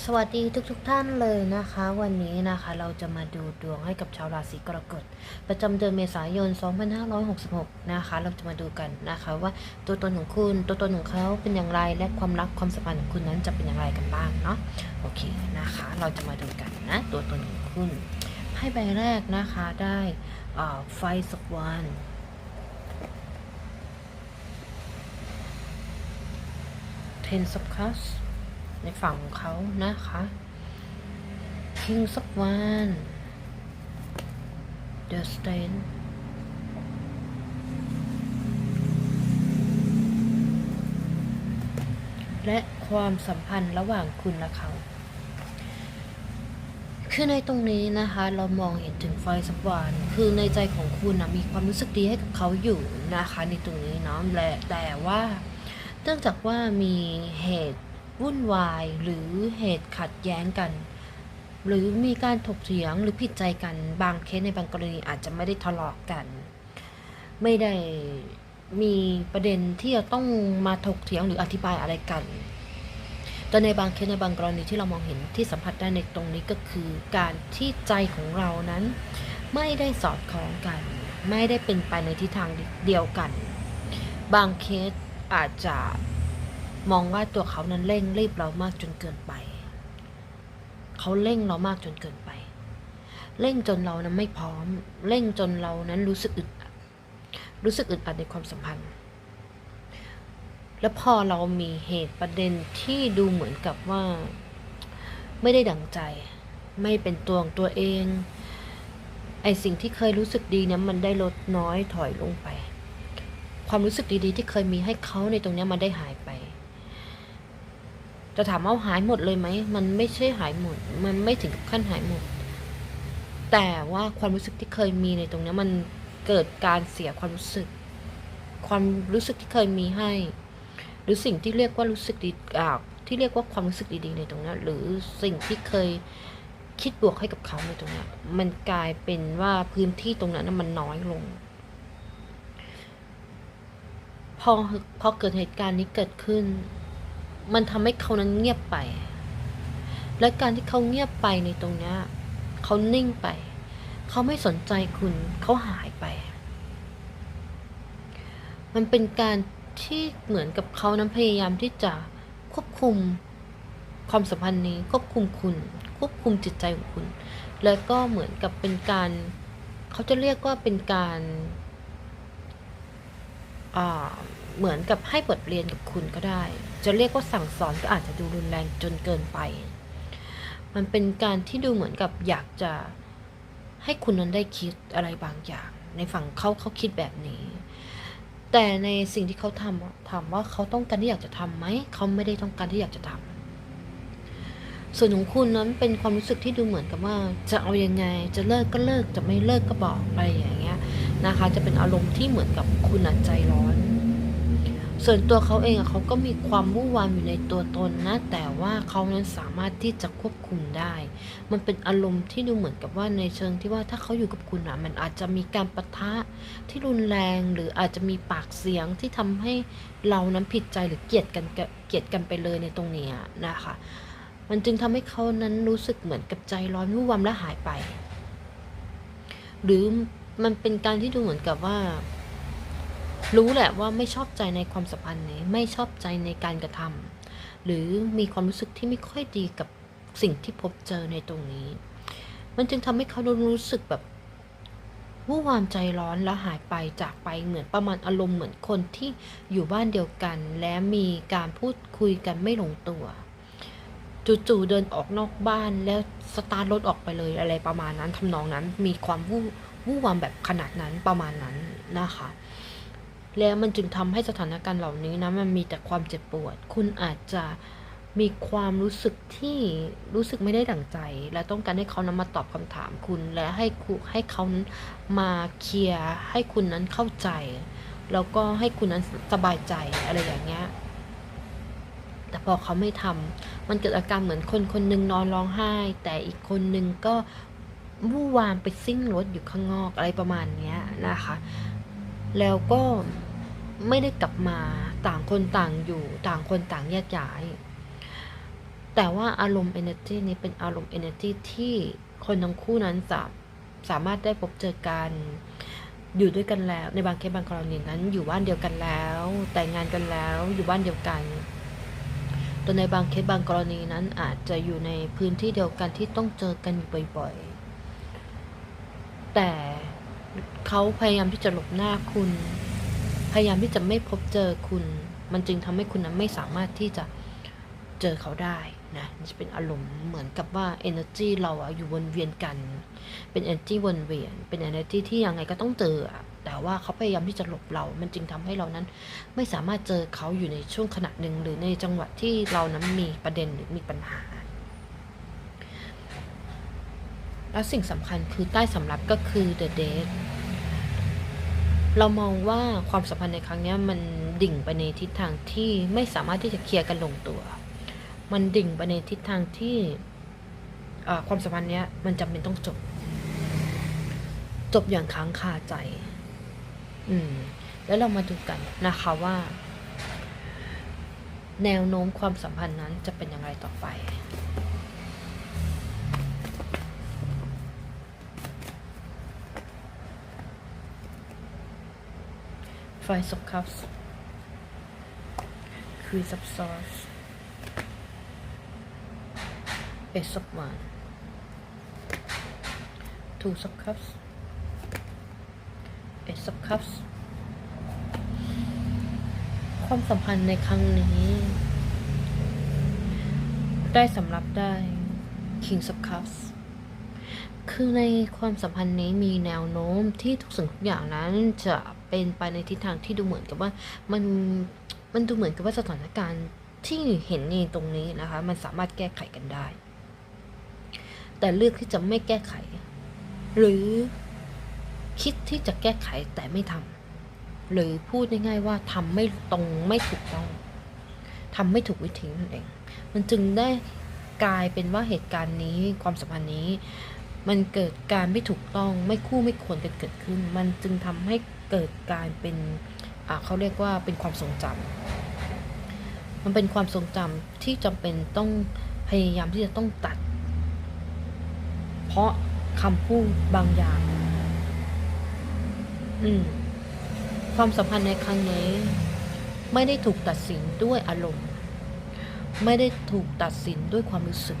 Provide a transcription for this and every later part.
สวัสดีทุกๆทท่านเลยนะคะ วันนี้นะคะเราจะมาดูดวงให้กับชาวราศีกรกฎประจำเดือนเมษายน 2566 นะคะ เราจะมาดูกันนะคะว่าตัวตนของคุณตัวตนของเขาเป็นอย่างไรและความรักความสัมพันธ์ของคุณนั้นจะเป็นอย่างไรกันบ้างเนาะโอเคนะคะ เราจะมาดูกันนะตัวตนของคุณไพ่ใบแรกนะคะได้อ่ไฟสวรรค์ Ten of Cups ในฝั่งของเขานะคะ King of One The Stand และความสัมพันธ์ระหว่างคุณและเขา คือในตรงนี้นะคะ เรามองเห็นถึงไฟสว่านคือในใจของคุณนะมีความรู้สึกดีให้กับเขาอยู่นะคะ ในตรงนี้เนาะและแต่ว่า เนื่องจากว่ามีเหตุ วุ่นวายหรือเหตุขัดแย้งกัน หรือมีการถกเถียงหรือผิดใจกัน บางเคสในบางกรณีอาจจะไม่ได้ทะเลาะกัน ไม่ได้มีประเด็นที่จะต้องมาถกเถียงหรืออธิบายอะไรกันแต่ในบางเคสในบางกรณีที่เรามองเห็นที่สัมผัสได้ในตรงนี้ก็คือ การที่ใจของเรานั้น ไม่ได้สอดคล้องกัน ไม่ได้เป็นไปในทิศทางเดียวกัน บางเคสอาจจะ มองว่าตัวเขานั้นเร่งรีบเรามากจนเกินไป เขาเร่งเรามากจนเกินไป เร่งจนเรานั้นไม่พร้อม เร่งจนเรานั้นรู้สึกอึดอัด รู้สึกอึดอัดในความสัมพันธ์ แล้วพอเรามีเหตุประเด็นที่ดูเหมือนกับว่า ไม่ได้ดังใจ ไม่เป็นตัวของตัวเอง ไอสิ่งที่เคยรู้สึกดีเนี่ยมันได้ลดน้อยถอยลงไป ความรู้สึกดีๆ ที่เคยมีให้เขาในตรงนี้มันได้หายไป จะถามว่าหายหมดเลยไหม มันไม่ใช่หายหมด มันไม่ถึงกับขั้นหายหมด แต่ว่าความรู้สึกที่เคยมีในตรงนี้มันเกิดการเสียความรู้สึก ความรู้สึกที่เคยมีให้ หรือสิ่งที่เรียกว่ารู้สึกดีอ่าที่เรียกว่าความรู้สึกดีๆในตรงนี้หรือสิ่งที่เคยคิดบวกให้กับเขาในตรงนี้มันกลายเป็นว่าพื้นที่ตรงนั้นมันน้อยลง พอพอเกิดเหตุการณ์นี้เกิดขึ้น มันทำให้เขานั้นเงียบไป และการที่เขาเงียบไปในตรงนี้เขานิ่งไป เขาไม่สนใจคุณเขาหายไป มันเป็นการที่เหมือนกับเขานั้นพยายามที่จะควบคุมความสัมพันธ์นี้ควบคุมคุณ ควบคุมจิตใจของคุณ แล้วก็เหมือนกับเป็นการ เขาจะเรียกว่าเป็นการเหมือนกับให้บทเรียนกับคุณก็ได้ จะเรียกว่าสั่งสอนก็อาจจะดูรุนแรงจนเกินไป มันเป็นการที่ดูเหมือนกับอยากจะให้คุณนั้นได้คิดอะไรบางอย่าง ในฝั่งเขาเขาคิดแบบนี้ แต่ในสิ่งที่เขาทำถามว่าเขาต้องการที่อยากจะทำไหมเขาไม่ได้ต้องการที่อยากจะทำส่วนของคุณนั้นเป็นความรู้สึกที่ดูเหมือนกับว่า จะเอายังไง จะเลิกก็เลิกจะไม่เลิกก็บอกอะไรอย่างเงี้ยนะคะ จะเป็นอารมณ์ที่เหมือนกับคุณใจร้อน ส่วนตัวเขาเองอะเขาก็มีความวุ่นวายอยู่ในตัวตนนะ แต่ว่าเขานั้นสามารถที่จะควบคุมได้ มันเป็นอารมณ์ที่ดูเหมือนกับว่าในเชิงที่ว่าถ้าเขาอยู่กับคุณอะมันอาจจะมีการปะทะที่รุนแรง หรืออาจจะมีปากเสียงที่ทำให้เรานั้นผิดใจหรือเกลียดกันเกลียดกันไปเลยในตรงนี้นะคะ มันจึงทำให้เขานั้นรู้สึกเหมือนกับใจร้อนวุ่นวามและหายไป หรือมันเป็นการที่ดูเหมือนกับว่า รู้แหละว่าไม่ชอบใจในความสัมพันธ์นี้ไม่ชอบใจในการกระทำหรือมีความรู้สึกที่ไม่ค่อยดีกับสิ่งที่พบเจอในตรงนี้ มันจึงทำให้เขารู้สึกแบบวู่วามใจร้อนแล้วหายไปจากไปเหมือนประมาณอารมณ์เหมือนคนที่อยู่บ้านเดียวกัน และมีการพูดคุยกันไม่ลงตัว จู่ๆเดินออกนอกบ้านแล้วสตาร์ทรถออกไปเลยอะไรประมาณนั้นทำนองนั้นมีความวู่วู่วามแบบขนาดนั้นประมาณนั้นนะคะ แล้วมันจึงทำให้สถานการณ์เหล่านี้นะมันมีแต่ความเจ็บปวด คุณอาจจะมีความรู้สึกที่รู้สึกไม่ได้ดั่งใจ และต้องการให้เขานั้นมาตอบคำถามคุณ และให้คุให้เขานั้นมาเคลียร์ให้คุณนั้นเข้าใจ แล้วก็ให้คุณนั้นสบายใจอะไรอย่างเงี้ยแต่พอเขาไม่ทำมันเกิดอาการเหมือนคนคนหนึงนอนร้องไห้ แต่อีกคนหนึงก็วู่วามไปซิ่งรถอยู่ข้างนอกอะไรประมาณเนี้ยนะคะ แล้วก็ไม่ได้กลับมาต่างคนต่างอยู่ต่างคนต่างแยกย้าย แต่ว่าอารมณ์ energy นี้เป็นอารมณ์ energy ที่คนทั้งคู่นั้นสาสามารถได้พบเจอกัน อยู่ด้วยกันแล้ว ในบางเคสบางกรณีนั้น อยู่บ้านเดียวกันแล้ว แต่งงานกันแล้วอยู่บ้านเดียวกันแต่ในบางเคสบางกรณีนั้นอาจจะอยู่ในพื้นที่เดียวกันที่ต้องเจอกันอยู่บ่อยๆ แต่ เขาพยายามที่จะหลบหน้าคุณ พยายามที่จะไม่พบเจอคุณ มันจึงทำให้คุณนั้นไม่สามารถที่จะเจอเขาได้นะจะเป็นอารมณ์เหมือนกับว่า energy เราอะอยู่วนเวียนกัน เป็น energy วนเวียน เป็น energy ที่ยังไงก็ต้องเจอแต่ว่าเขาพยายามที่จะหลบเรา มันจึงทำให้เรานั้น ไม่สามารถเจอเขาอยู่ในช่วงขณะหนึ่งหรือในจังหวะที่เรานั้นมีประเด็นหรือมีปัญหา และสิ่งสำคัญคือใต้สำรับก็คือ the date เรามองว่าความสัมพันธ์ในครั้งนี้มันดิ่งไปในทิศทางที่ไม่สามารถที่จะเคลียร์กันลงตัว มันดิ่งไปในทิศทางที่ความสัมพันธ์นี้มันจำเป็นต้องจบ จบอย่างค้างคาใจ อืม แล้วเรามาดูกันนะคะว่า แนวโน้มความสัมพันธ์นั้นจะเป็นอย่างไรต่อไป Five of Cups Queen of Swords Ace of Wands Two of Cups Ace of Cups ความสัมพันธ์ในครั้งนี้ ได้สำหรับได้ King of Cups คือในความสัมพันธ์นี้มีแนวโน้มที่ทุกสิ่งทุกอย่างนั้นจะ เป็นไปในทิศทางที่ดูเหมือนกับว่ามันมันดูเหมือนกับว่าสถานการณ์ที่เห็นในตรงนี้นะคะ มันสามารถแก้ไขกันได้ แต่เลือกที่จะไม่แก้ไข หรือคิดที่จะแก้ไขแต่ไม่ทำหรือพูดง่ายๆว่าทำไม่ตรงไม่ถูกต้องทำไม่ถูกวิธีนั่นเอง มันจึงได้กลายเป็นว่าเหตุการณ์นี้ความสัมพันธ์นี้ มันเกิดการไม่ถูกต้องไม่คู่ไม่ควรกันเกิดขึ้น มันจึงทำให้ เกิดการเป็นเขาเรียกว่าเป็นความทรงจำมันเป็นความทรงจำที่จำเป็นต้องพยายามที่จะต้องตัด เพราะคำพูดบางอย่าง อืม ความสัมพันธ์ในครั้งนี้ ไม่ได้ถูกตัดสินด้วยอารมณ์ ไม่ได้ถูกตัดสินด้วยความรู้สึก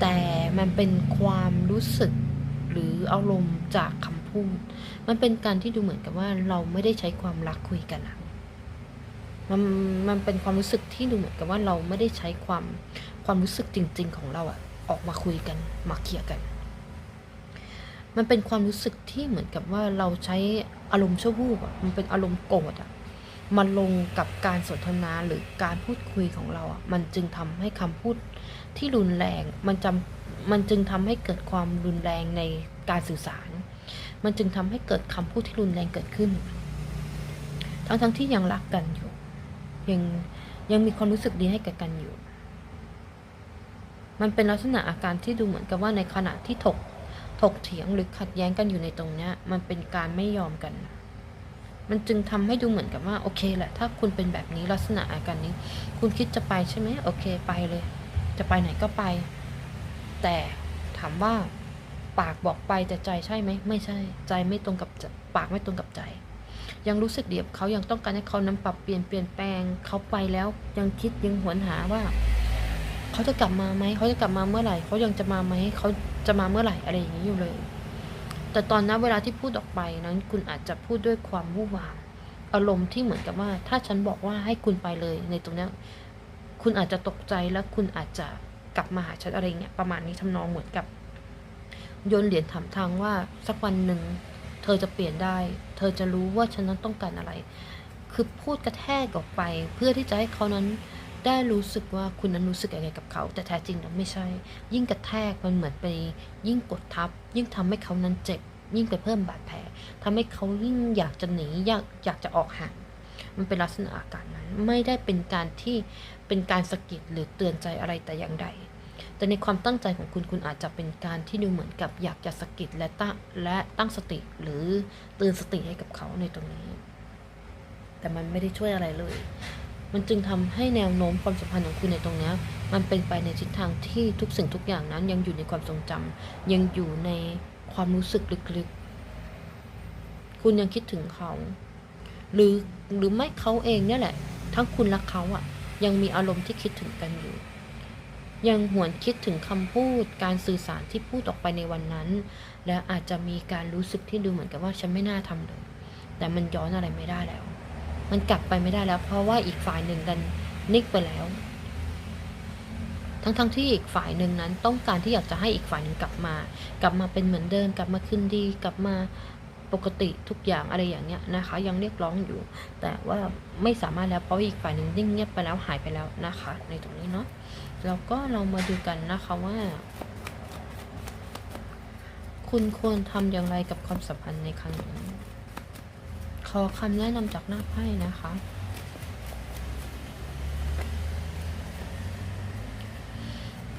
แต่มันเป็นความรู้สึกหรืออารมณ์จากคำ พูดมันเป็นการที่ดูเหมือนกับว่าเราไม่ได้ใช้ความรักคุยกันอะมันมันเป็นความรู้สึกที่ดูเหมือนกับว่าเราไม่ได้ใช้ความความรู้สึกจริง ๆ ของเราอะออกมาคุยกันมาเคลียร์กัน มันเป็นความรู้สึกที่เหมือนกับว่าเราใช้อารมณ์ชั่ววูบอะมันเป็นอารมณ์โกรธอะมาลงกับการสนทนาหรือการพูดคุยของเราอะมันจึงทำให้คำพูดที่รุนแรง มันจำมันจึงทำให้เกิดความรุนแรงในการสื่อสาร มันจึงทำให้เกิดคำพูดที่รุนแรงเกิดขึ้น ทั้งทั้งที่ยังรักกันอยู่ ยังยังมีความรู้สึกดีให้กับกันอยู่ มันเป็นลักษณะอาการที่ดูเหมือนกับว่าในขณะที่ถกถกเถียงหรือขัดแย้งกันอยู่ในตรงนี้มันเป็นการไม่ยอมกัน มันจึงทำให้ดูเหมือนกับว่าโอเคแหละ ถ้าคุณเป็นแบบนี้ลักษณะอาการนี้ คุณคิดจะไปใช่ไหมโอเค ไปเลย จะไปไหนก็ไป แต่ถามว่า ปากบอกไปแต่ใจใช่ไหมไม่ใช่ ใจไม่ตรงกับปากไม่ตรงกับใจ ยังรู้สึกเดียบเขายังต้องการให้เขานำปรับเปลี่ยนเปลี่ยนแปลงเขาไปแล้วยังคิดยังหวนหาว่า เขาจะกลับมาไหมเขาจะกลับมาเมื่อไหร่เขายังจะมาไหมเขาจะมาเมื่อไหร่อะไรอย่างนี้อยู่เลย แต่ตอนนั้นเวลาที่พูดออกไปนั้น คุณอาจจะพูดด้วยความวู่วามอารมณ์ที่เหมือนกับว่า ถ้าฉันบอกว่าให้คุณไปเลยในตรงนี้คุณอาจจะตกใจแล้วคุณอาจจะกลับมาหาฉันอะไรเงี้ยประมาณนี้ทำนองเหมือนกับ โยนเหรียญถามทางว่าสักวันหนึ่งเธอจะเปลี่ยนได้ เธอจะรู้ว่าฉันนั้นต้องการอะไร คือพูดกระแทกออกไป เพื่อที่จะให้เขานั้นได้รู้สึกว่าคุณนั้นรู้สึกยังไงกับเขา แต่แท้จริงนั้นไม่ใช่ ยิ่งกระแทกมันเหมือนไปยิ่งกดทับ ยิ่งทำให้เขานั้นเจ็บ ยิ่งไปเพิ่มบาดแผลทำให้เขายิ่งอยากจะหนีอยากอยากจะออกห่างมันเป็นลักษณะอาการนั้น ไม่ได้เป็นการที่เป็นการสะกิดหรือเตือนใจอะไรแต่อย่างใด แต่ในความตั้งใจของคุณคุณอาจจะเป็นการที่ดูเหมือนกับอยากจะสะกิดและตั้งและตั้งสติหรือเตือนสติให้กับเขาในตรงนี้ แต่มันไม่ได้ช่วยอะไรเลย มันจึงทำให้แนวโน้มความสัมพันธ์ของคุณในตรงนี้มันเป็นไปในทิศทางที่ทุกสิ่งทุกอย่างนั้น ยังอยู่ในความทรงจำยังอยู่ในความรู้สึกลึกๆ คุณยังคิดถึงเขา หรือหรือไม่เขาเองเนี่ยแหละ ทั้งคุณและเขาอะยังมีอารมณ์ที่คิดถึงกันอยู่ ยังหวนคิดถึงคำพูดการสื่อสารที่พูดออกไปในวันนั้น และอาจจะมีการรู้สึกที่ดูเหมือนกับว่าฉันไม่น่าทำเลย แต่มันย้อนอะไรไม่ได้แล้ว มันกลับไปไม่ได้แล้ว เพราะว่าอีกฝ่ายหนึ่งดันนิกไปแล้ว ทั้งๆทที่อีกฝ่ายหนึ่งนั้นต้องการที่อยากจะให้อีกฝ่ายหนึ่งกลับมา กลับมาเป็นเหมือนเดิม กลับมาคืนดี กลับมา ปกติทุกอย่างอะไรอย่างเงี้ยนะคะ ยังเรียกร้องอยู่ แต่ว่าไม่สามารถแล้วเพราะอีกฝ่ายหนึ่งนิ่งเงียบไปแล้วหายไปแล้วนะคะ ในตรงนี้เนาะแล้วก็เรามาดูกันนะคะว่า คุณควรทำอย่างไรกับความสัมพันธ์ในครั้งนี้ขอคำแนะนำจากหน้าไพ่นะคะ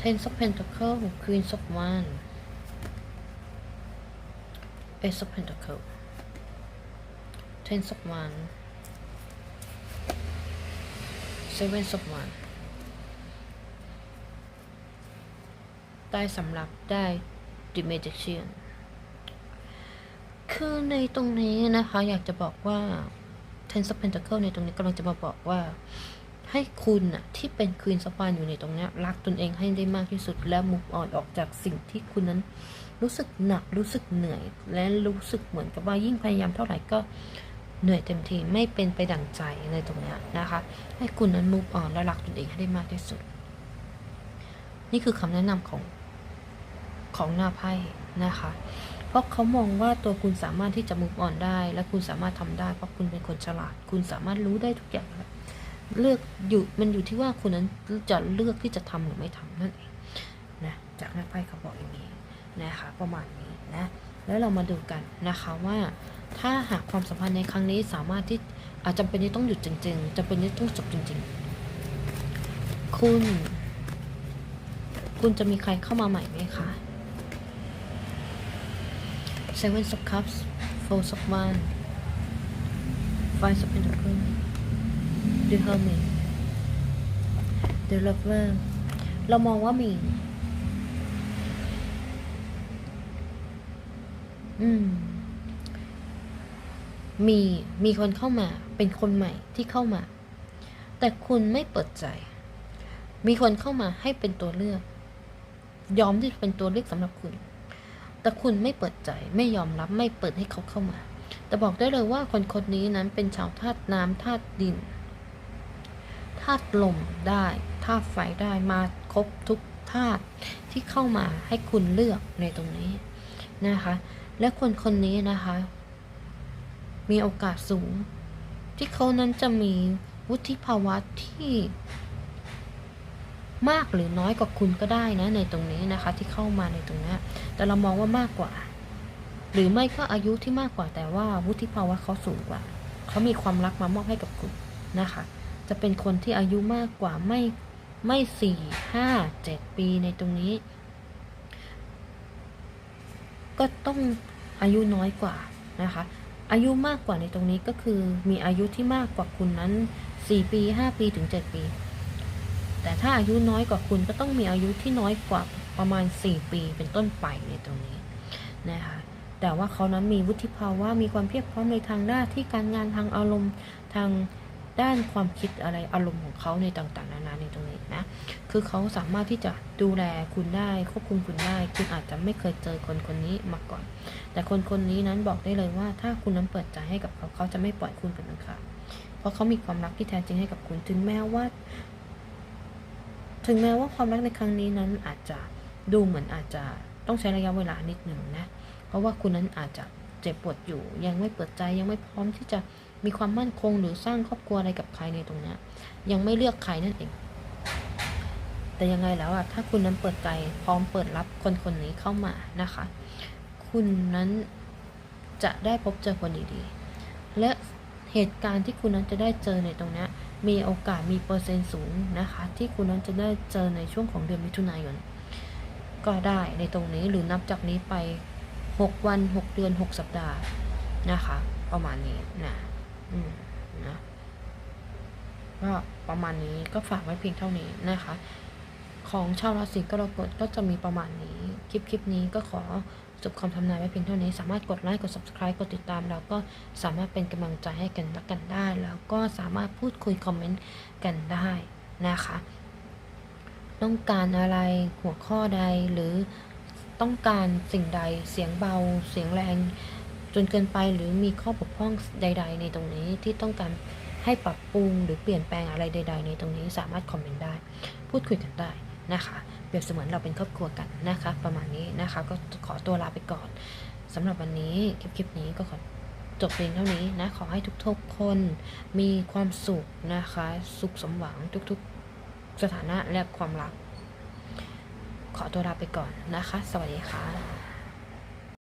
Ten of Pentacles Queen of Wands Ace of Pentacles Ten of Wands Seven of Wands ได้สำหรับได้ The Magician คือในตรงนี้นะคะ อยากจะบอกว่า Ten of Pentacles ในตรงนี้กำลังจะมาบอกว่า ให้คุณน่ะที่เป็น Queen of Wands อยู่ในตรงนี้รักตนเองให้ได้มากที่สุดและ move on ออกจากสิ่งที่คุณนั้น รู้สึกหนักรู้สึกเหนื่อย และรู้สึกเหมือนกับว่ายิ่งพยายามเท่าไหร่ก็เหนื่อยเต็มทีไม่เป็นไปดั่งใจในตรงนี้นะคะ ให้คุณนั้น move on และรักตนเองให้ได้มากที่สุด นี่คือคำแนะนำของของหน้าไพ่นะคะ เพราะเขามองว่าตัวคุณสามารถที่จะ move on ได้ และคุณสามารถทำได้ เพราะคุณเป็นคนฉลาด คุณสามารถรู้ได้ทุกอย่างเลือกอยู่มันอยู่ที่ว่าคุณนั้นจะเลือกที่จะทำหรือไม่ทำนั่นเองนะจากหน้าไพ่เขาบอกอย่างนี้ นะคะประมาณนี้นะแล้วเรามาดูกันนะคะว่า ถ้าหากความสัมพันธ์ในครั้งนี้สามารถที่อาจจำเป็นที่ต้องหยุดจริง ๆจำเป็นที่ต้องจบจริง ๆ คุณ คุณจะมีใครเข้ามาใหม่ไหมคะ Seven of Cups Four of Wands Five of Pentacles The Hermit The Lover เรามองว่ามี อืม มีมีคนเข้ามา เป็นคนใหม่ที่เข้ามา แต่คุณไม่เปิดใจ มีคนเข้ามาให้เป็นตัวเลือก ยอมที่จะเป็นตัวเลือกสำหรับคุณ แต่คุณไม่เปิดใจ ไม่ยอมรับ ไม่เปิดให้เขาเข้ามา แต่บอกได้เลยว่าคนคนนี้นั้นเป็นชาวธาตุน้ำธาตุดินธาตุลมได้ธาตุไฟได้มาครบทุกธาตุที่เข้ามาให้คุณเลือกในตรงนี้นะคะ และคนคนนี้นะคะ มีโอกาสสูง ที่เขานั้นจะมีวุฒิภาวะที่ มากหรือน้อยกว่าคุณก็ได้นะ ในตรงนี้นะคะ ที่เข้ามาในตรงนี้แต่เรามองว่ามากกว่า หรือไม่ก็อายุที่มากกว่า แต่ว่าวุฒิภาวะเขาสูงกว่าเขามีความรักมามอบให้กับคุณนะคะ จะเป็นคนที่อายุมากกว่าไม่ไม่สี่ห้าเจ็ดปีในตรงนี้ ก็ต้องอายุน้อยกว่านะคะ อายุมากกว่าในตรงนี้ก็คือมีอายุที่มากกว่าคุณนั้น 4 ปี 5 ปีถึง 7 ปี แต่ถ้าอายุน้อยกว่าคุณก็ต้องมีอายุที่น้อยกว่าประมาณ 4 ปีเป็นต้นไปในตรงนี้นะคะแต่ว่าเขานั้นมีวุฒิภาวะมีความเพียบพร้อมในทางด้านที่การงานทางอารมณ์ทาง ด้านความคิดอะไรอารมณ์ของเขาในต่างๆ นานาในตรงนี้นะ คือเขาสามารถที่จะดูแลคุณได้ควบคุมคุณได้ คุณอาจจะไม่เคยเจอคนคนนี้มาก่อน แต่คนคนนี้นั้นบอกได้เลยว่า ถ้าคุณนั้นเปิดใจให้กับเขาเขาจะไม่ปล่อยคุณเป็นอันขาดเพราะเขามีความรักที่แท้จริงให้กับคุณถึงแม้ว่า ถึงแม้ว่าความรักในครั้งนี้นั้นอาจจะดูเหมือนอาจจะต้องใช้ระยะเวลานิดหนึ่งนะ เพราะว่าคุณนั้นอาจจะ เจ็บปวดอยู่ ยังไม่เปิดใจยังไม่พร้อมที่จะมีความมั่นคงหรือสร้างครอบครัวอะไรกับใครในตรงนี้ยยังไม่เลือกใครนั่นเอง แต่ยังไงแล้วอะถ้าคุณนั้นเปิดใจพร้อมเปิดรับคนคนนี้เข้ามานะคะ คุณนั้นจะได้พบเจอคนดีๆ และเหตุการณ์ที่คุณนั้นจะได้เจอในตรงนี้มีโอกาสมีเปอร์เซ็นต์สูงนะคะ ที่คุณนั้นจะได้เจอในช่วงของเดือนมิถุนายน ก็ได้ในตรงนี้หรือนับจากนี้ไป 6 วัน 6 เดือน 6 สัปดาห์นะคะ ประมาณนี้นะอืมนะก็ประมาณนี้ก็ฝากไว้เพียงเท่านี้นะคะ ของชาวราศีกรกฎก็จะมีประมาณนี้ คลิปคลิปนี้ก็ขอจบคำทำนายไว้เพียงเท่านี้ สามารถกดไลค์ กด subscribe กดติดตาม แล้วก็สามารถเป็นกำลังใจให้กันและกันได้ แล้วก็สามารถพูดคุยคอมเมนต์กันได้นะคะ ต้องการอะไรหัวข้อใดหรือ ต้องการสิ่งใดเสียงเบา เสียงแรง จนเกินไปหรือมีข้อบกพร่องใด ๆ ในตรงนี้ที่ต้องการให้ปรับปรุงหรือเปลี่ยนแปลงอะไรใด ๆ ในตรงนี้สามารถคอมเมนต์ได้ พูดคุยกันได้นะคะเปรียบเสมือนเราเป็นครอบครัวกันนะคะ ประมาณนี้นะคะ ก็ขอตัวลาไปก่อนสำหรับวันนี้คลิปคลิปนี้ก็ขอจบเพียงเท่านี้นะ ขอให้ทุกๆคนมีความสุขนะคะ สุขสมหวังทุกๆสถานะและความรัก ขอตัวลาไปก่อนนะคะ สวัสดีค่ะ